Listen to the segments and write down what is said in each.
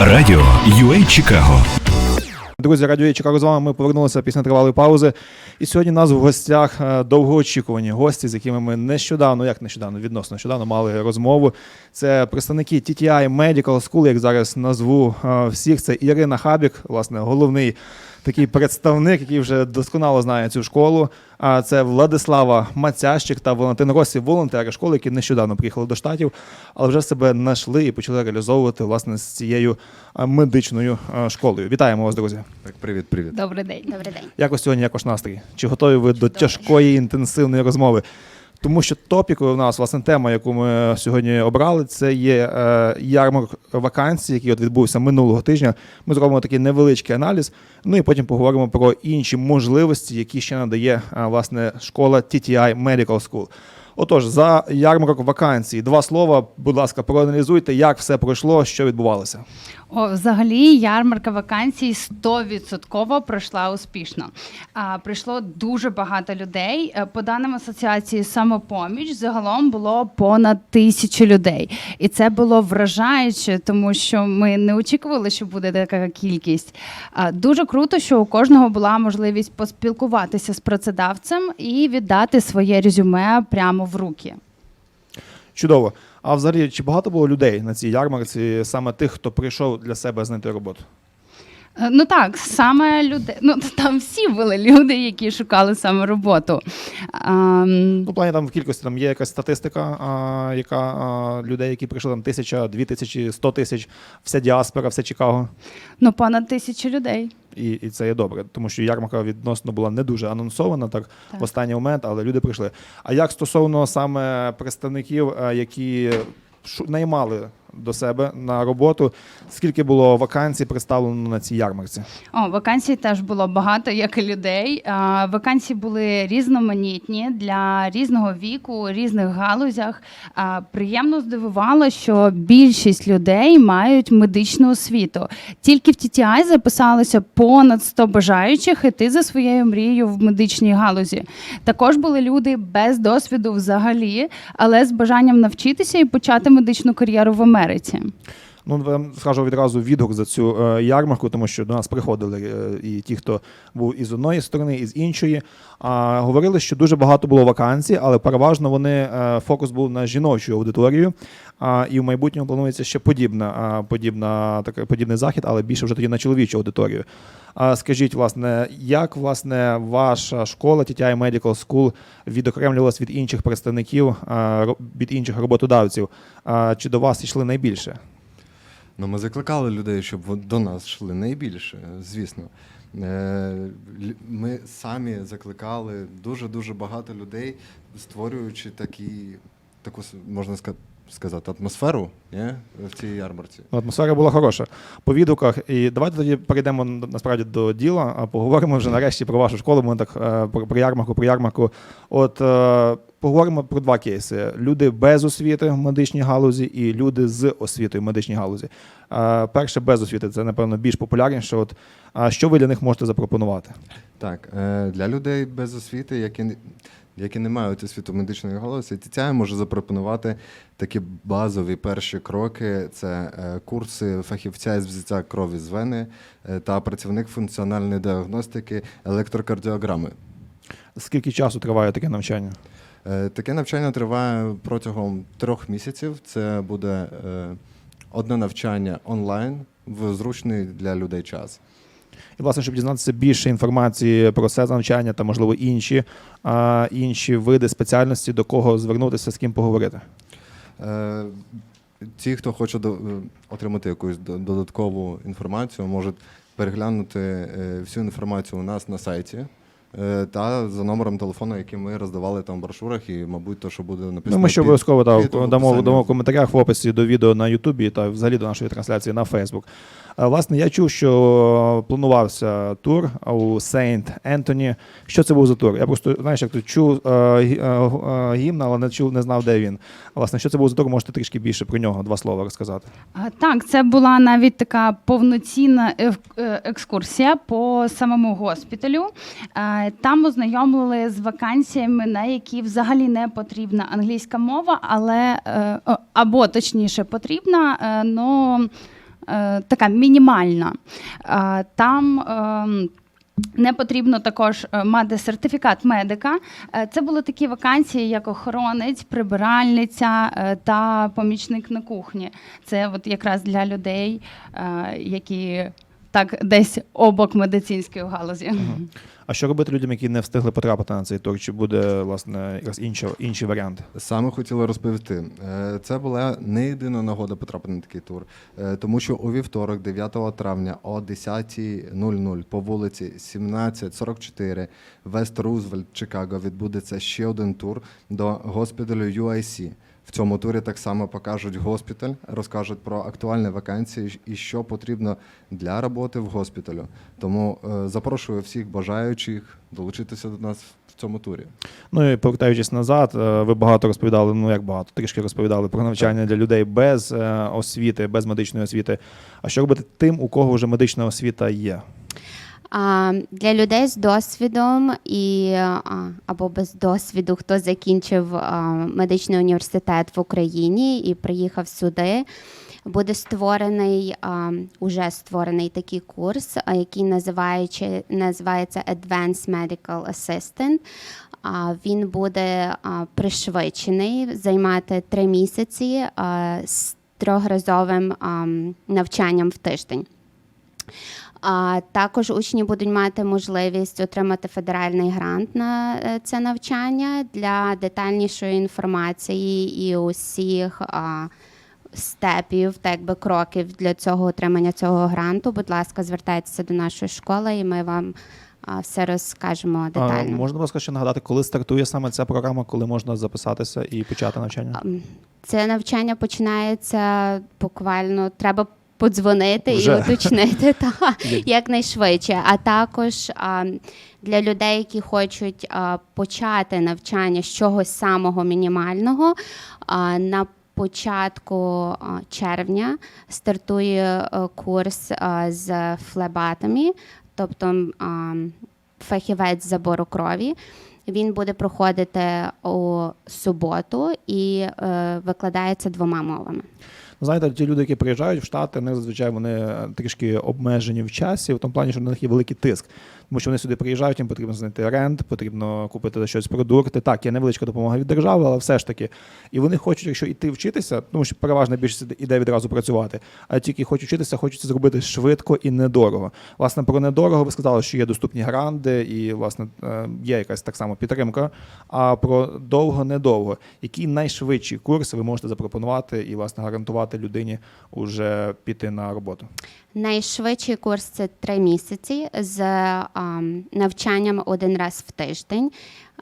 Радіо UA Чикаго. Друзі, радіо Чикаго з вами. Ми повернулися після тривалої паузи. І сьогодні у нас в гостях е, довгоочікувані гості, з якими ми нещодавно, як нещодавно, відносно нещодавно мали розмову. Це представники TTI Medical School, як зараз назву е, всіх. Це Ірина Хабік, власне, головний такий представник, який вже досконало знає цю школу. А це Владислава Мацящик та Валентин Росі, волонтери школи, які нещодавно приїхали до штатів, але вже себе знайшли і почали реалізовувати власне з цією медичною школою. Вітаємо вас, друзі. Так, привіт, привіт. Добрий день. Добрий день. Як ось сьогодні, як ваш настрій? Чи готові ви до тяжкої інтенсивної розмови? Тому що топікою у нас, власне, тема, яку ми сьогодні обрали, це є е, ярмарк вакансій, який от відбувся минулого тижня. Ми зробимо такий невеличкий аналіз. Ну і потім поговоримо про інші можливості, які ще надає е, власне школа TTI Medical School. Отож, за ярмарок вакансій, два слова, будь ласка, проаналізуйте, як все пройшло, що відбувалося. О, взагалі, ярмарка вакансій 100% пройшла успішно. А, прийшло дуже багато людей. Е, По даним асоціації самопоміч, загалом було понад тисячу людей. І це було вражаюче, тому що ми не очікували, що буде така кількість. А, дуже круто, що у кожного була можливість поспілкуватися з працедавцем і віддати своє резюме прямо в руки. Чудово. А взагалі, чи багато було людей на цій ярмарці, саме тих, хто прийшов для себе знайти роботу? Е, Ну так, саме люди. Ну там всі були люди, які шукали саме роботу. Ну, в плані там в кількості там є якась статистика, а, яка а, людей, які прийшли там тисяча, дві тисячі, сто тисяч, вся діаспора, все Чикаго. ну, понад тисячу людей. І, і це є добре, тому що ярмарка відносно була не дуже анонсована так, Так. в останній момент, але люди прийшли. А як стосовно саме представників, е, які наймали до себе на роботу, скільки було вакансій представлено на цій ярмарці? О, вакансій теж було багато, як і людей. А, вакансії були різноманітні для різного віку, різних галузях. А, приємно здивувало, що більшість людей мають медичну освіту. Тільки в TTI записалося понад 100 бажаючих іти за своєю мрією в медичній галузі. Також були люди без досвіду взагалі, але з бажанням навчитися і почати медичну кар'єру в Америці. starajte. Ну, вам скажу відразу відгук за цю е, ярмарку, тому що до нас приходили е, і ті, хто був із одної сторони, і з іншої. А говорили, що дуже багато було вакансій, але переважно вони е, фокус був на жіночу аудиторію. А, і в майбутньому планується ще подібна, подібна така подібний захід, але більше вже тоді на чоловічу аудиторію. А скажіть, власне, як власне ваша школа TTI Medical School відокремлювалась від інших представників, від інших роботодавців? Чи до вас йшли найбільше? Ну, ми закликали людей, щоб до нас йшли найбільше, звісно. Е, Ми самі закликали дуже-дуже багато людей, створюючи такі, таку, можна ска- сказати, атмосферу ні? в цій ярмарці. Ну, Атмосфера була хороша. По відгуках. І давайте тоді перейдемо насправді до діла, а поговоримо вже нарешті про вашу школу. Ми так е, про, про ярмарку, про ярмарку. От е, поговоримо про два кейси: люди без освіти в медичній галузі і люди з освітою в медичній галузі. Е, перше без освіти це, напевно, більш популярніше. От, що ви для них можете запропонувати? Так, е, для людей без освіти, які, які не мають освіту медичної галузі, ТТІ може запропонувати такі базові перші кроки: це е, курси фахівця із взяття крові з вени та працівник функціональної діагностики електрокардіограми. Скільки часу триває таке навчання? Е, Таке навчання триває протягом трьох місяців. Це буде е, одне навчання онлайн в зручний для людей час. І, власне, щоб дізнатися більше інформації про це навчання та, можливо, інші, а, інші види спеціальності, до кого звернутися, з ким поговорити. Е, Ті, хто хоче до- е, отримати якусь додаткову інформацію, можуть переглянути всю інформацію у нас на сайті. Е, Та за номером телефону, який ми роздавали там в брошурах, і, мабуть, то, що буде написано. Ну, ми ще під- обов'язково да, під дамо, описанням. дамо в коментарях в описі до відео на Ютубі та взагалі до нашої трансляції на Фейсбук. Власне, я чув, що планувався тур у Сейнт Ентоні. Що це був за тур? Я просто знаєш, як тут чув е, гі- е, е, гімн, але не чув, не знав, де він. Власне, що це був за тур? Можете трішки більше про нього два слова розказати. А, Так, це була навіть така повноцінна ев- е, екскурсія по самому госпіталю. Там ознайомили з вакансіями, на які взагалі не потрібна англійська мова, але е, або точніше потрібна, але е, така мінімальна. Е, Там ем, не потрібно також мати сертифікат медика. Це були такі вакансії, як охоронець, прибиральниця та помічник на кухні. Це от якраз для людей, які так десь обок медицинської галузі. А що робити людям, які не встигли потрапити на цей тур? Чи буде власне якраз інший, інший варіант? Саме хотіли розповісти. Е, Це була не єдина нагода потрапити на такий тур, Е, тому що у вівторок, 9 травня о 10.00 по вулиці 1744 Вест Рузвельт, Чикаго, відбудеться ще один тур до госпіталю UIC. В цьому турі так само покажуть госпіталь, розкажуть про актуальні вакансії і що потрібно для роботи в госпіталю. Тому е, запрошую всіх бажаючих долучитися до нас в цьому турі. Ну і повертаючись назад, е, ви багато розповідали, ну як багато, трішки розповідали про навчання для людей без е, освіти, без медичної освіти. А що робити тим, у кого вже медична освіта є? Для людей з досвідом і або без досвіду, хто закінчив медичний університет в Україні і приїхав сюди. Буде створений уже створений такий курс, який називається Advanced Medical Assistant. Він буде пришвидшений, займати три місяці з трьохразовим навчанням в тиждень. А також учні будуть мати можливість отримати федеральний грант на е, це навчання для детальнішої інформації і усіх а, степів, так би кроків для цього отримання цього гранту. Будь ласка, звертайтеся до нашої школи, і ми вам а, все розкажемо А, можна, ласка, ще нагадати, коли стартує саме ця програма, коли можна записатися і почати навчання? Це навчання починається буквально треба. Подзвонити Вже. і уточнити та якнайшвидше. А також а, для людей, які хочуть а, почати навчання з чогось самого мінімального, а, на початку а, червня стартує а, курс а, з флебатами, тобто а, фахівець забору крові. Він буде проходити у суботу і е, викладається двома мовами. Знаєте, ті люди, які приїжджають в Штати, вони зазвичай вони е, трішки обмежені в часі, в тому плані, що на них є великий тиск. Тому що вони сюди приїжджають, їм потрібно знайти рент, потрібно купити щось продукти. Так, є невеличка допомога від держави, але все ж таки. І вони хочуть, якщо йти вчитися, тому що переважна більшість іде відразу працювати. А ті, які хочуть вчитися, хочуть це зробити швидко і недорого. Власне, про недорого ви сказали, що є доступні гранди, і власне е, є якась так само підтримка. А про довго недовго. Які найшвидші курси ви можете запропонувати і власне гарантувати людині уже піти на роботу? Найшвидший курс це три місяці з навчанням один раз в тиждень.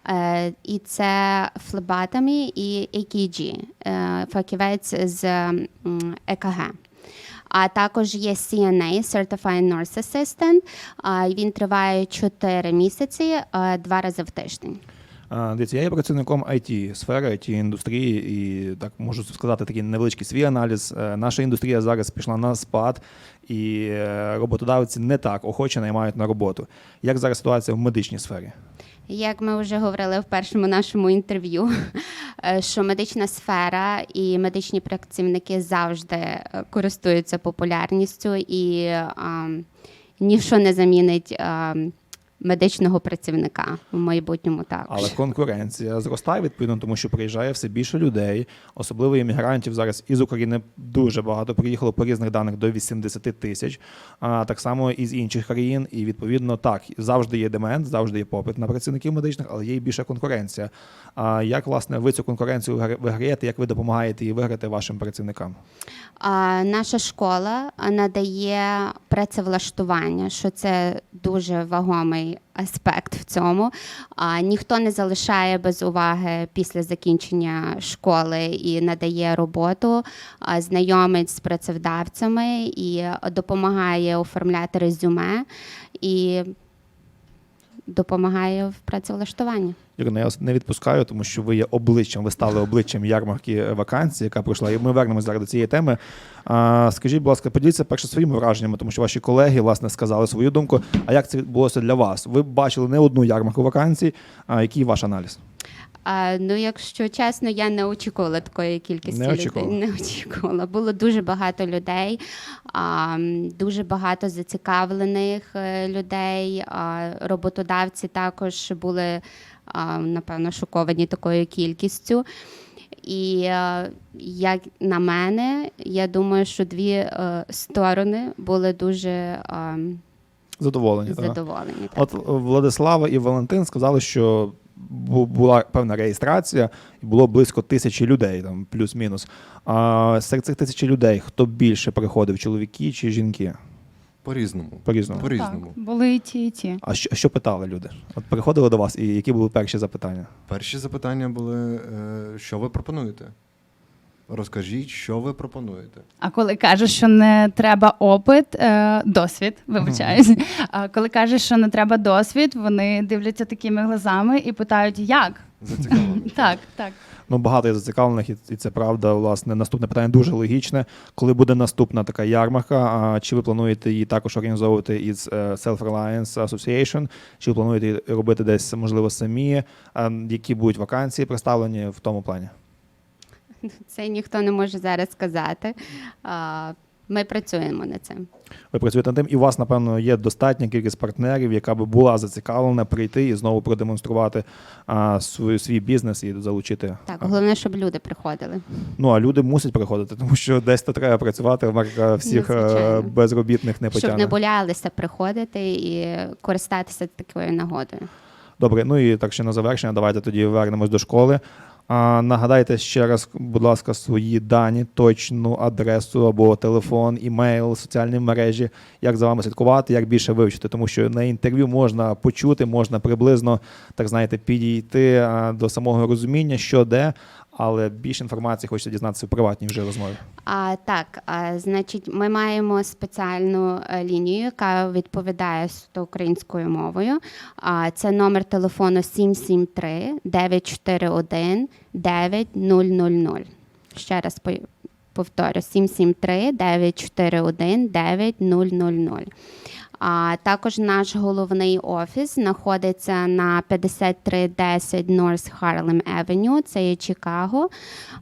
Е, і це флебатами і EKG, е, фахівець з ЕКГ. А також є CNA, Certified Nurse Assistant. Він триває 4 місяці, е, два рази в тиждень. А, Дивіться, я є працівником IT сфери, it індустрії, і так можу сказати такий невеличкий свій аналіз. Е, Наша індустрія зараз пішла на спад, і е, роботодавці не так охоче наймають на роботу. Як зараз ситуація в медичній сфері? Як ми вже говорили в першому нашому інтерв'ю, е, що медична сфера і медичні працівники завжди користуються популярністю, і ам, ніщо не замінить ам, медичного працівника в майбутньому також. Але конкуренція зростає відповідно, тому що приїжджає все більше людей, особливо іммігрантів зараз із України дуже багато приїхало по різних даних до 80 тисяч. А так само і з інших країн. І відповідно так завжди є демент, завжди є попит на працівників медичних, але є і більша конкуренція. А як власне ви цю конкуренцію вигра- виграєте? Як ви допомагаєте її виграти вашим працівникам? А, Наша школа надає працевлаштування, що це дуже вагомий аспект в цьому. А, Ніхто не залишає без уваги після закінчення школи і надає роботу, знайомить з працевдавцями і допомагає оформляти резюме і допомагає в працевлаштуванні. Ірина, я вас не відпускаю, тому що ви є обличчям, ви стали обличчям ярмарки вакансій, яка пройшла. І ми вернемося зараз до цієї теми. А, скажіть, будь ласка, поділіться перше своїми враженнями, тому що ваші колеги власне сказали свою думку. А як це відбулося для вас? Ви бачили не одну ярмарку вакансій. А який ваш аналіз? А, ну, якщо чесно, я не очікувала такої кількості Не очікувала? людей. Не очікувала. Було дуже багато людей, а, дуже багато зацікавлених е, людей. А, роботодавці також були, напевно, шоковані такою кількістю. І е, як на мене, я думаю, що дві е, сторони були дуже е, Задоволені. задоволені. Так. От Владислава і Валентин сказали, що була певна реєстрація, і було близько тисячі людей, там плюс-мінус. А серед цих тисячі людей хто більше приходив, чоловіки чи жінки? По-різному. По-різному. По-різному. Так, були і ті, і ті. А що, що питали люди? От приходили до вас, і які були перші запитання? Перші запитання були: е, що ви пропонуєте? Розкажіть, що ви пропонуєте. А коли кажеш, що не треба опит, е, досвід, вибачаюсь. А коли кажеш, що не треба досвід, вони дивляться такими глазами і питають, як? Зацікавлені. Так, так. Ну, багато є зацікавлених, і, і це правда. Власне, наступне питання дуже логічне. Коли буде наступна така ярмарка, а чи ви плануєте її також організовувати із е, Self-Reliance Association, чи ви плануєте робити десь, можливо, самі? А які будуть вакансії представлені в тому плані? Це ніхто не може зараз сказати. Ми працюємо над цим. Ви працюєте над тим, і у вас, напевно, є достатня кількість партнерів, яка би була зацікавлена прийти і знову продемонструвати а, свій, свій бізнес і залучити. Так, головне, щоб люди приходили. Ну а люди мусять приходити, тому що десь то треба працювати. Америка всіх Ну, е, безробітних не Щоб не боялися приходити і користатися такою нагодою. Добре, ну і так ще на завершення, давайте тоді вернемось до школи. А, нагадайте ще раз, будь ласка, свої дані, точну адресу або телефон, імейл, соціальні мережі, як за вами слідкувати, як більше вивчити, тому що на інтерв'ю можна почути, можна приблизно так знаєте, підійти до самого розуміння, що де, але більше інформації хочеться дізнатися в приватній вже розмові. А, так, а, значить, ми маємо спеціальну е, лінію, яка відповідає суто українською мовою. А, це номер телефону 773 941 9000. Ще раз по- повторю: 773 941 9000. А також наш головний офіс знаходиться на 5310 North Harlem Avenue, це є Чикаго.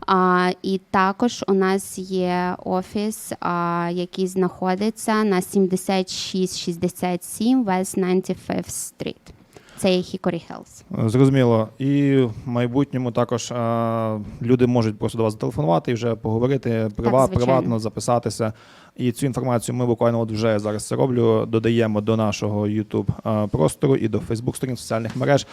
А, і також у нас є офіс, а, який знаходиться на 7667 West 95th Street. Це є Hickory Hills. Зрозуміло. І в майбутньому також а, люди можуть просто до вас зателефонувати і вже поговорити прива, звичайно. приватно, записатися. І цю інформацію ми буквально от вже зараз це роблю. Додаємо до нашого YouTube простору і до Facebook сторін соціальних мереж.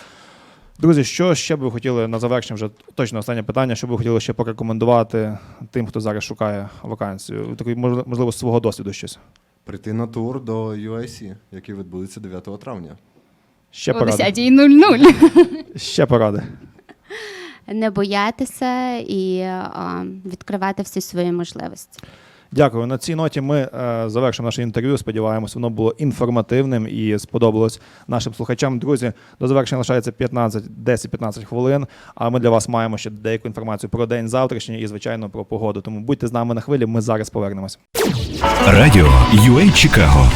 Друзі, що ще б ви хотіли на завершення, вже точно останнє питання, що б ви хотіли ще порекомендувати тим, хто зараз шукає вакансію? Такий, можливо, можливо, з свого досвіду щось. Прийти на тур до UIC, який відбудеться 9 травня. Ще О поради. 10.00. Ще поради. Не боятися і а, відкривати всі свої можливості. Дякую. На цій ноті ми е, завершимо наше інтерв'ю. Сподіваємось, воно було інформативним і сподобалось нашим слухачам. Друзі, до завершення лишається 15, 10-15 хвилин. А ми для вас маємо ще деяку інформацію про день завтрашній і, звичайно, про погоду. Тому будьте з нами на хвилі. Ми зараз повернемось. Радіо UA Чикаго